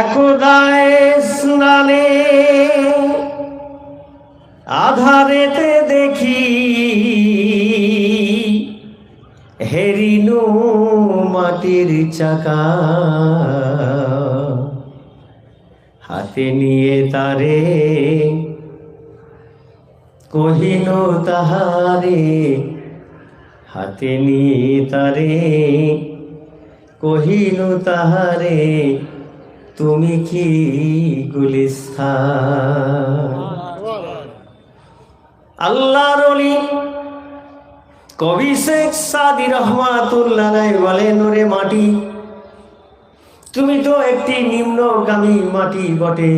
একদায় স্নানে আধারেতে দেখি হেরিনু মাটির চাকা। হাতে নিয়ে তারে কহিন তাহারে, হাতে নিয়ে তারে কহিন তাহারে তুমি কি গুলিস্তান? আল্লাহর অলি কবি শেখ সাদি রহমাতুল্লাহ বলেন ওরে মাটি, তুমি তো একটি নিম্নগামী মাটি বটে।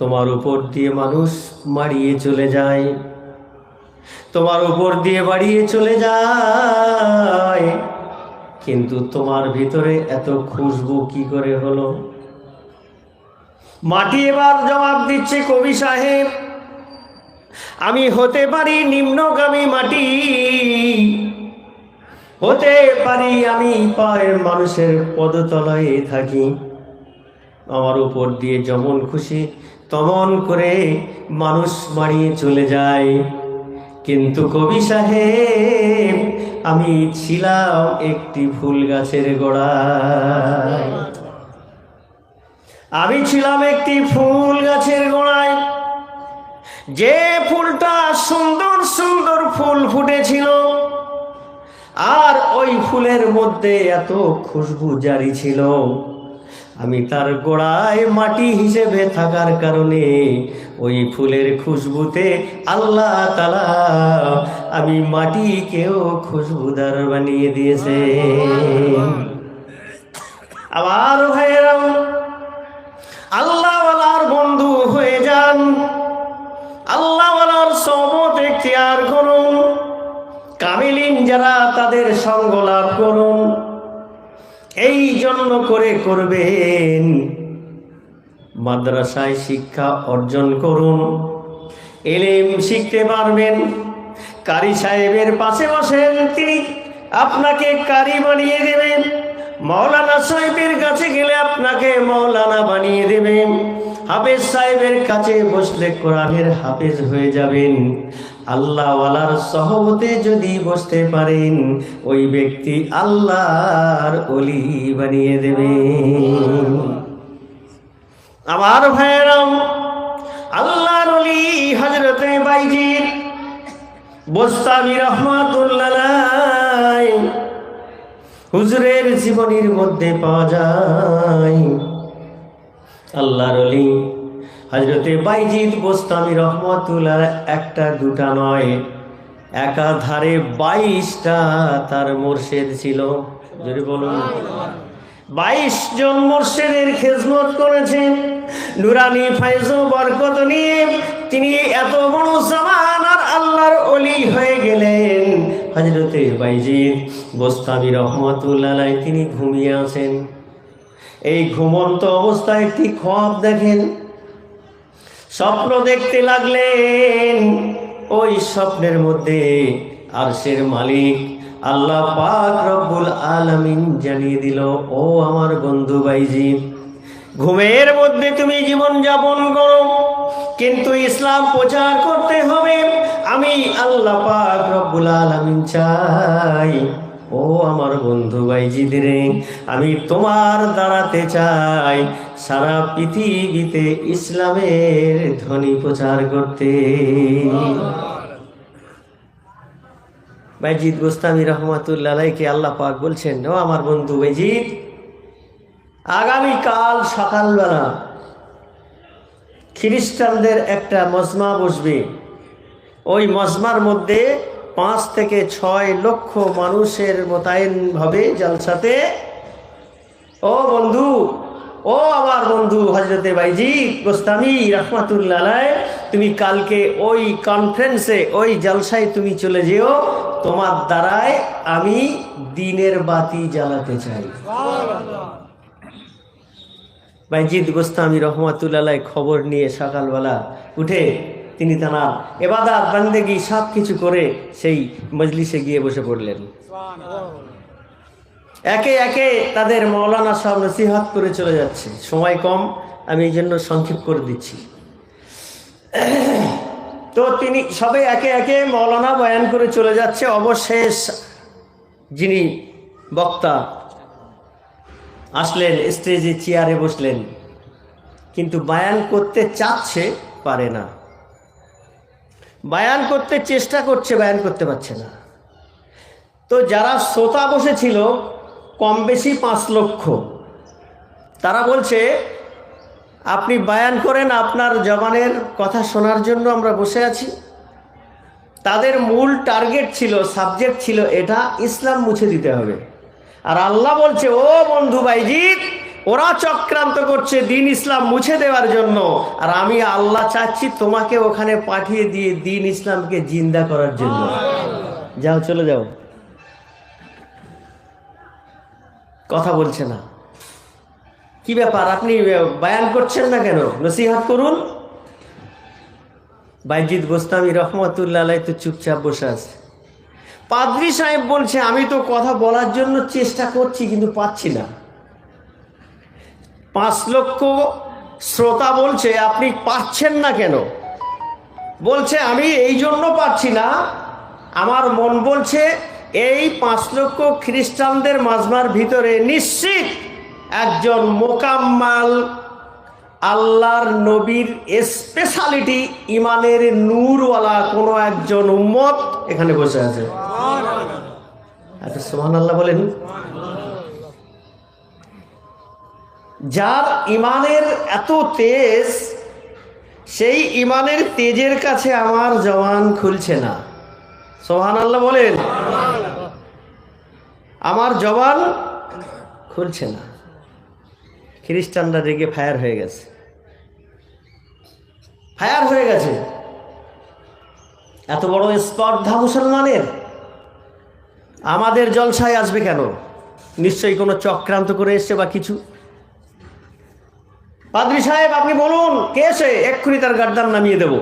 তোমার উপর দিয়ে মানুষ মারিয়ে চলে যায়, তোমার উপর দিয়ে বাড়িয়ে চলে যায়। কিন্তু তোমার ভিতরে এত খুশবু কি করে হলো? মাটি এবার জবাব দিচ্ছে কবি সাহেব, আমি হতে পারি নিম্নগামী মাটি। হতে পারি আমি পায়ের মানুষের পদতলায় থাকি। আমার উপর দিয়ে যেমন খুশি, তমন করে মানুষ মারিয়ে চলে যায়। কিন্তু কবি সাহেব, আমি ছিলাম একটি ফুল গাছের গোড়া আমি ছিলাম একটি ফুল গাছের গোড়ায়। যে ফুলটা সুন্দর সুন্দর ফুল ফুটেছিল, আর ওই ফুলের মধ্যে এত খুশবু জারি ছিল। আমি তার গোড়ায় মাটি হিসেবে থাকার কারণে ওই ফুলের খুশবুতে আল্লাহ তালা আমি মাটিকেও খুশবুদার বানিয়ে দিয়েছে। আবার ভাইয়েরাম আল্লাহওয়ালার বন্ধু হয়ে যান। আল্লাহওয়ালার সহমত এখতিয়ার করুন কামিলিন যারা তাদের সঙ্গ লাভ করুন জন্য করে করবেন। মাদ্রাসায় শিক্ষা অর্জন করুন। এলেম শিখতে পারবেন। কারি সাহেবের পাশে বসেন তিনি। আপনাকে কারি বানিয়ে দেবেন। মৌলানা সাহেবের কাছে গেলে আপনাকে মৌলানা বানিয়ে দেবেন। হাফেজ সাহেবের কাছে বসলে কোরআনের হাফেজ হয়ে যাবেন। আল্লাহওয়ালার সহবতে যদি বসতে পারেন, ওই ব্যক্তি আল্লাহর অলি বানিয়ে দেবেন আমার ভাইয়েরাম আল্লাহর অলি হজরতে বাইজির বোস্তামি রহমাতুল্লাহ হুজুরের জীবনীর মধ্যে পাওয়া যায়। আল্লাহর অলি হজরতে বাইজিদ বোস্তামি রহমতুল্লাহ একটা, দুটা নয়, একাধারে বাইশটা তার মোর্শেদ ছিল। যদি বলুন। বাইশ জন মোর্শেদের খেজমত করেছেন, নুরানি ফাইজ বরকত নিয়ে। তিনি এত বড় জামান আর আল্লাহর অলি হয়ে গেলেন। হজরতে বাইজিদ বোস্তামি রহমতুল্লাহ তিনি ঘুমিয়ে আছেন। এই ঘুমন্ত অবস্থায় একটি খব দেখেন। স্বপ্ন দেখতে লাগলেন। ওই স্বপ্নের মধ্যে আরশের মালিক আল্লাহ পাক রব্বুল আলামিন জানিয়ে দিল, ও আমার বন্ধু বাইজি, ঘুমের মধ্যে তুমি জীবন যাপন করো, কিন্তু ইসলাম প্রচার করতে হবে। আমি আল্লাহ পাক রব্বুল আলামিন চাই ও আমার বন্ধু বাইজিদ রে, আমি তোমার দাঁড়াতে চাই। সারা পৃথিবীতে ইসলামের ধ্বনি প্রচার করতে। বাইজিদ গোস্তামি রহমাতুল্লাহকে আল্লাহ পাক বলছেন, ও আমার বন্ধু বাইজিদ, আগামীকাল সকালবেলা খ্রিস্টানদের একটা মজমা বসবে। ওই মজমার মধ্যে পাঁচ থেকে ছয় লক্ষ মানুষের মোতায়েন হবে জালসাতে। ও বন্ধু, ও আমার বন্ধু হজরতে বাইজি গোস্তামি রহমাতুল্লাহ তুমি কালকে ওই কনফারেন্সে ওই জলসায় তুমি চলে যেও। তোমার দ্বারায় আমি দিনের বাতি জ্বালাতে চাই। বাইজিদ গোস্তামি রহমাতুল্লাহ খবর নিয়ে সকালবেলা উঠে তিনি তারা এবাদাত, বান্দেগি সব কিছু করে সেই মজলিসে গিয়ে বসে পড়লেন। একে একে তাদের মৌলানা সব নসিহাত করে চলে যাচ্ছে। সময় কম, আমি এই জন্য সংক্ষেপ করে দিচ্ছি। তো তিনি সবে একে একে মৌলানা বয়ান করে চলে যাচ্ছে। অবশেষ যিনি বক্তা আসলেন, স্টেজে, চেয়ারে বসলেন। কিন্তু বায়ান করতে চাচ্ছে, পারে না। বায়ান করতে চেষ্টা করছে, বায়ান করতে পারছে না। তো যারা শ্রোতা বসেছিল, কম বেশি পাঁচ লক্ষ, তারা বলছে, আপনি বায়ান করেন, আপনার জবানের কথা শোনার জন্য আমরা বসে আছি। তাদের মূল টার্গেট ছিল, সাবজেক্ট ছিল এটা, ইসলাম মুছে দিতে হবে। আর আল্লাহ বলছে, ও বন্ধু ভাইজিৎ ওরা চক্রান্ত করছে দিন ইসলাম মুছে দেওয়ার জন্য। আর আমি আল্লাহ চাচ্ছি তোমাকে ওখানে পাঠিয়ে দিয়ে দিন ইসলামকে জিন্দা করার জন্য। যাও, চলে যাও। কথা বলছে না। কি ব্যাপার? আপনি বায়ান করছেন না কেন? নসিহাত করুন। বাইজিৎ গোস্তামি রহমতুল্লাহ তো চুপচাপ বসে আছে। পাদ্রি সাহেব বলছে, আমি তো কথা বলার জন্য চেষ্টা করছি, কিন্তু পাচ্ছি না। পাঁচ লক্ষ শ্রোতা বলছে, আপনি পাচ্ছেন না কেন? বলছে, আমি এই জন্য পাচ্ছি না। আমার মন বলছে, এই পাঁচ লক্ষ খ্রিস্টানদের মাজমার ভিতরে নিশ্চিত একজন মোকাম্মাল আল্লাহর নবীর স্পেশালিটি ইমানের নূরওয়ালা কোনো একজন উম্মত এখানে বসে আছে। আচ্ছা সোহান আল্লাহ বলেন। যার ইমানের এত তেজ, সেই ইমানের তেজের কাছে আমার জওয়ান খুলছে না। সোহান আল্লাহ বলেন, আমার জবান খুলছে না। খ্রিস্টানরা রেগে ফায়ার হয়ে গেছে। ফায়ার হয়ে গেছে। এত বড় স্পর্ধা মুসলমানের? আমাদের জলসায় আসবে কেন? নিশ্চয়ই কোনো চক্রান্ত করে এসছে বা কিছু? পাদ্রি সাহেব, আপনি বলুন, কে সে? এক্ষুনি তার গার্দান নামিয়ে দেব।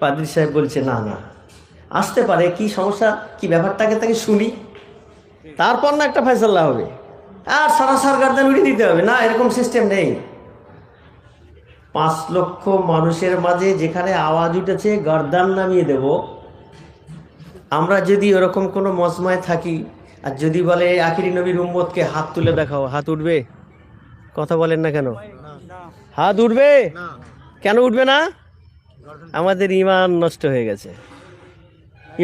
পাদ্রি সাহেব বলছে, না না, আসতে পারে, কি সমস্যা, কি ব্যাপারটাকে তাকে শুনি। তারপর না একটা ফয়সাল্লা হবে। আর সারা সার গার্দান উড়িয়ে দিতে হবে। না, এরকম সিস্টেম নেই। পাঁচ লক্ষ মানুষের মাঝে যেখানে আওয়াজ উঠেছে গর্দান নামিয়ে দেব। আমরা যদি ওরকম কোনো মজমায় থাকি, আর যদি বলে, আখিরি নবীর উম্মতকে হাত তুলে দেখাও, হাত উঠবে? কথা বলেন না কেন? হাত উঠবে? কেন উঠবে না? আমাদের ইমান নষ্ট হয়ে গেছে।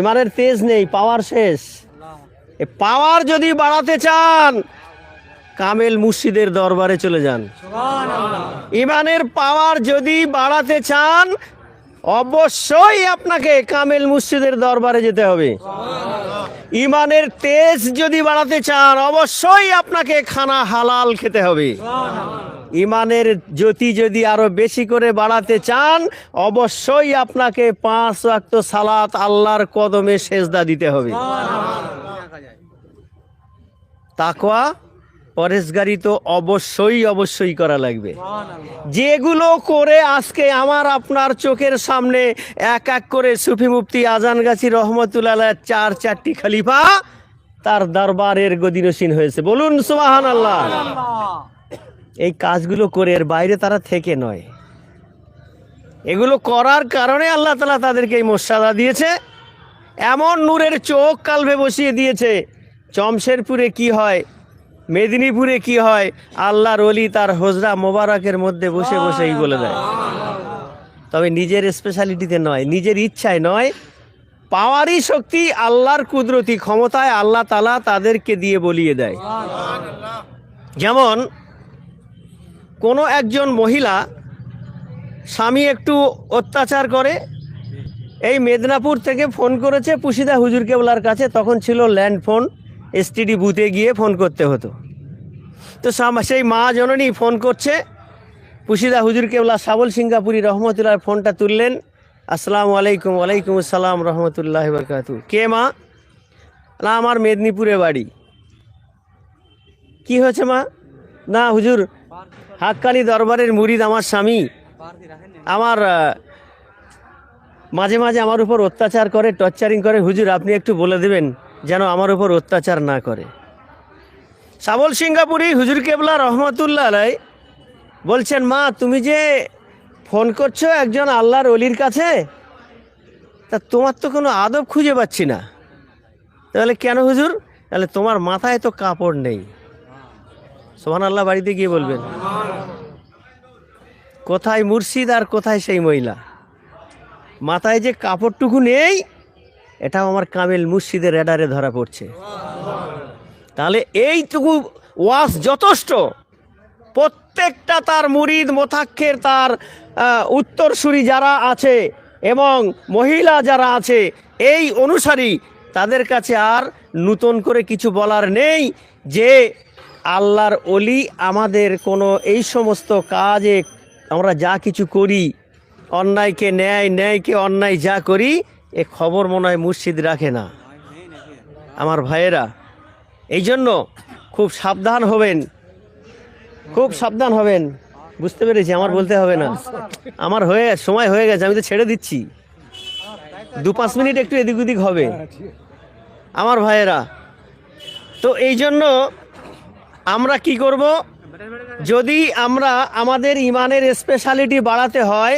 ইমানের তেজ নেই, পাওয়ার শেষ। পাওয়ার যদি বাড়াতে চান, কামেল মুর্শিদের দরবারে চলে যান। ইমানের পাওয়ার যদি বাড়াতে চান, অবশ্যই আপনাকে কামেল মুর্শিদের দরবারে যেতে হবে। ইমানের তেজ যদি বাড়াতে চান, অবশ্যই আপনাকে খানা হালাল খেতে হবে। ইমানের জ্যোতি যদি আরও বেশি করে বাড়াতে চান, অবশ্যই আপনাকে পাঁচ ওয়াক্ত সালাত আল্লাহর কদমে সেজদা দিতে হবে। তাকওয়া, পরেশগারি তো অবশ্যই অবশ্যই করা লাগবে। যেগুলো করে আজকে আমার আপনার চোখের সামনে এক এক করে সুফি মুফতি আজান গাছি রহমতুল্লাহ চার চারটি খলিফা, তার দরবারের গদিনসীন হয়েছে। বলুন সুবাহান আল্লাহ এই কাজগুলো করে এর বাইরে তারা থেকে নয়। এগুলো করার কারণে আল্লাহ তালা তাদেরকে এই মোসাদা দিয়েছে। এমন নূরের চোখ কালভে বসিয়ে দিয়েছে। চমশেরপুরে কি হয়? মেদিনীপুরে কি হয়? আল্লাহর অলি তার হোজরা মোবারকের মধ্যে বসে বসেই বলে দেয়। তবে নিজের স্পেশালিটিতে নয়, নিজের ইচ্ছায় নয়। পাওয়ারই শক্তি আল্লাহর কুদরতি ক্ষমতায় আল্লাহ তালা তাদেরকে দিয়ে বলিয়ে দেয়। যেমন কোনো একজন মহিলা স্বামী একটু অত্যাচার করে, এই মেদিনীপুর থেকে ফোন করেছে পুশিদা হুজুর কেবলার কাছে, তখন ছিল ল্যান্ড ফোন, এসটিডি বুথে গিয়ে ফোন করতে হতো। তো সেই মা জননী ফোন করছে, পুশিদা হুজুর কেবলা সাবল সিঙ্গাপুরি রহমতুল্লাহ ফোনটা তুললেন। আসসালামু আলাইকুম, ওয়ালাইকুম আসসালাম রহমতুল্লাহ বরকাতু। কে মা? না, আমার মেদিনীপুরে বাড়ি। কি হয়েছে মা? না, হুজুর হাক্কানি দরবারের মুরিদ আমার স্বামী। আমার মাঝে মাঝে আমার উপর অত্যাচার করে, টর্চারিং করে। হুজুর, আপনি একটু বলে দেবেন যেন আমার উপর অত্যাচার না করে। সাবল সিঙ্গাপুরি হুজুর কেবলা রহমতুল্লাহ আলাই বলছেন, মা, তুমি যে ফোন করছ একজন আল্লাহর অলির কাছে, তা তোমার তো কোনো আদব খুঁজে পাচ্ছি না। তাহলে কেন হুজুর? তাহলে তোমার মাথায় তো কাপড় নেই। সোহান আল্লাহ বাড়িতে গিয়ে বলবেন। কোথায় মুর্শিদ আর কোথায় সেই মহিলা? মাথায় যে কাপড়টুকু নেই, এটাও আমার কামেল মুর্শিদের রেডারে ধরা পড়ছে। তাহলে এইটুকু ওয়াস যথেষ্ট। প্রত্যেকটা তার মুরিদ মোথাক্ষের তার উত্তরসূরি যারা আছে এবং মহিলা যারা আছে, এই অনুসারী তাদের কাছে আর নূতন করে কিছু বলার নেই যে আল্লাহর অলি আমাদের কোনো এই সমস্ত কাজে আমরা যা কিছু করি, অন্যায়কে ন্যায়, ন্যায়কে অন্যায় যা করি, এ খবর মনে হয় মুর্শিদ রাখে না। আমার ভাইয়েরা এই জন্য খুব সাবধান হবেন। খুব সাবধান হবেন। বুঝতে পেরেছি, আমার বলতে হবে না। আমার হয়ে, সময় হয়ে গেছে, আমি তো ছেড়ে দিচ্ছি। দু পাঁচ মিনিট একটু এদিক ওদিক হবে। আমার ভাইয়েরা, তো এই জন্য আমরা কি করব? যদি আমরা আমাদের ইমানের স্পেশালিটি বাড়াতে হয়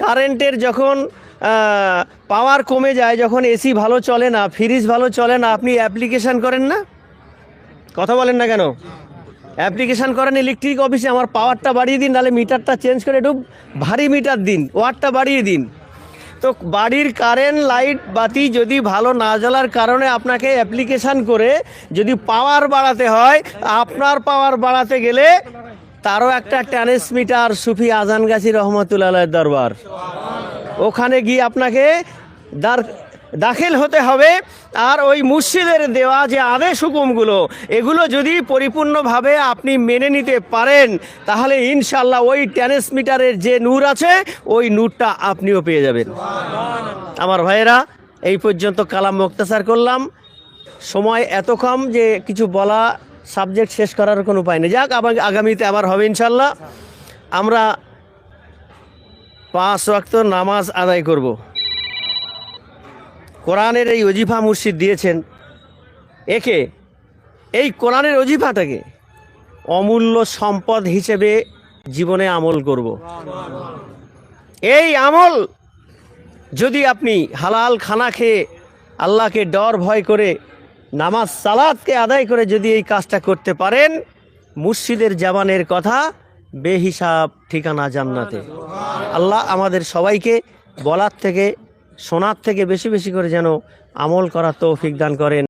কারেন্টের যখন পাওয়ার কমে যায়, যখন এসি ভালো চলে না ফ্রিজ ভালো চলে না, আপনি অ্যাপ্লিকেশান করেন না? কথা বলেন না কেন? অ্যাপ্লিকেশন করেন ইলেকট্রিক অফিসে আমার পাওয়ারটা বাড়িয়ে দিন, নাহলে মিটারটা চেঞ্জ করে একটু ভারী মিটার দিন ওয়াটটা বাড়িয়ে দিন। তো বাড়ির কারেন্ট লাইট বাতি যদি ভালো না জ্বালার কারণে আপনাকে অ্যাপ্লিকেশান করে যদি পাওয়ার বাড়াতে হয়, আপনার পাওয়ার বাড়াতে গেলে তারও একটা ট্রান্সমিটার সুফি আজান গাছি রহমতুল্লাহ দরবার। ওখানে গিয়ে আপনাকে দার দাখিল হতে হবে। আর ওই মুর্শিদের দেওয়া যে আদেশ হুকুমগুলো, এগুলো যদি পরিপূর্ণভাবে আপনি মেনে নিতে পারেন, তাহলে ইনশাল্লাহ ওই ট্রান্সমিটারের যে নূর আছে, ওই নূরটা আপনিও পেয়ে যাবেন। আমার ভাইয়েরা, এই পর্যন্ত কালাম মুক্তাসার করলাম। সময় এত কম যে কিছু বলা, সাবজেক্ট শেষ করার কোনো উপায় নেই। যাক, আবার আগামীতে আবার হবে ইনশাল্লাহ আমরা পাঁচ ওয়াক্ত নামাজ আদায় করব। কোরআনের এই অজিফা মুর্শিদ দিয়েছেন। একে, এই কোরআনের অজিফাটাকে অমূল্য সম্পদ হিসেবে জীবনে আমল করব। এই আমল যদি আপনি হালাল খানা খেয়ে আল্লাহকে ডর ভয় করে, নামাজ সালাদকে আদায় করে যদি এই কাজটা করতে পারেন, মুর্শিদের জামানের কথা বেহিসাব ঠিকানা জান্নাতে। আল্লাহ আমাদের সবাইকে বলার থেকে শোনার থেকে বেশি বেশি করে যেন আমল করার তৌফিক দান করেন।